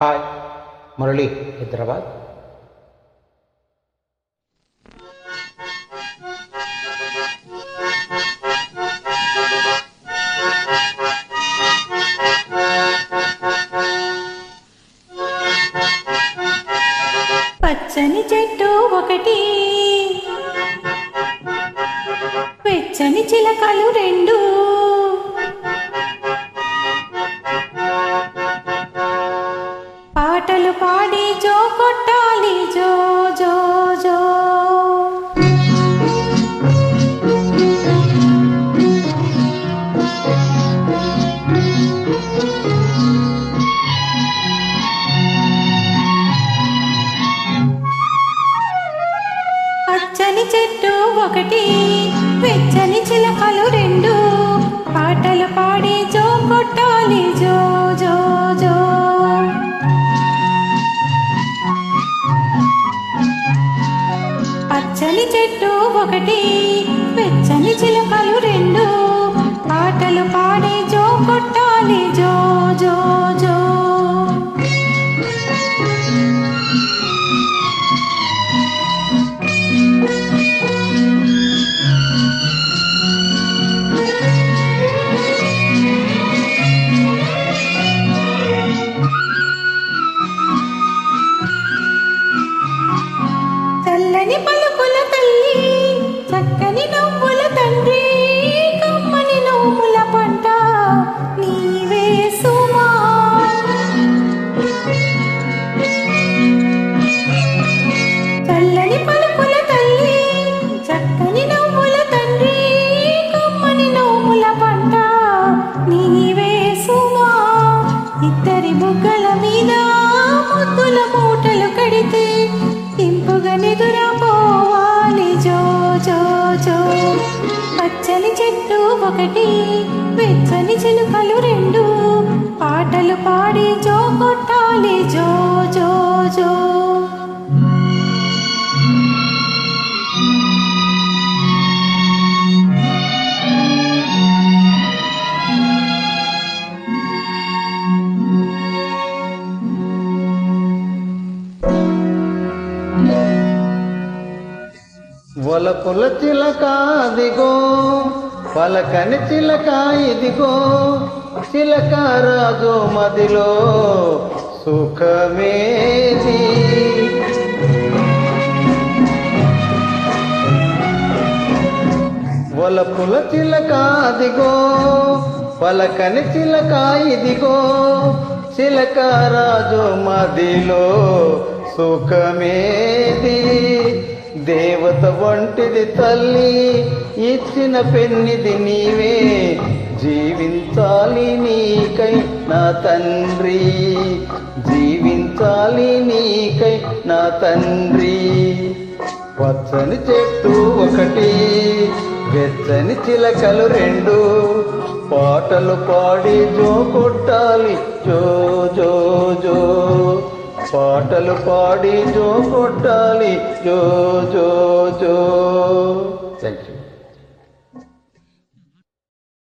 Hi Murali Hyderabad. పచ్చని చెట్టు ఒకటి వెచ్చని చిలకలు రెండు. పాడి జో కొట్టాలి జో జో జో. పచ్చని చెట్టు ఒకటి వెచ్చని చిలకలు రెండు. పాటలు పాడి జో కొట్టాలి ఒకటి. పలుకుల తల్లి చక్కని నవ్వుల తండ్రి కమ్మని నవ్వుల పంట. నీవే ఇద్దరి బుగ్గల మీద ముద్దుల మూటలు కడితే ఇంపుగా నిదురా పోవాలి. జో జో జో. పచ్చని చెట్టు ఒకటి వెచ్చని చిలుకలు రెండు. పాటలు పాడి జో కొట్టాలి. జో జో జో. పలకుల చిలక అదిగో పలకని చిలక ఇదిగో చిలక రాజు మదిలో సుఖమేది. వలపుల చిలక అదిగో పలకని చిలక ఇదిగో చిలక రాజు మదిలో సుఖమేది. దేవత వంటిది తల్లి ఇచ్చిన పెన్నిది నీవే. జీవించాలి నీకై నా తండ్రి. జీవించాలి నీకై నా తండ్రి. పచ్చని చెట్టు ఒకటి వెచ్చని చిలకలు రెండు. పాటలు పాడి జో కొట్టాలి జో జో జో. పాటలు పాడి జో కొట్టాలి జో జో జో. Thank you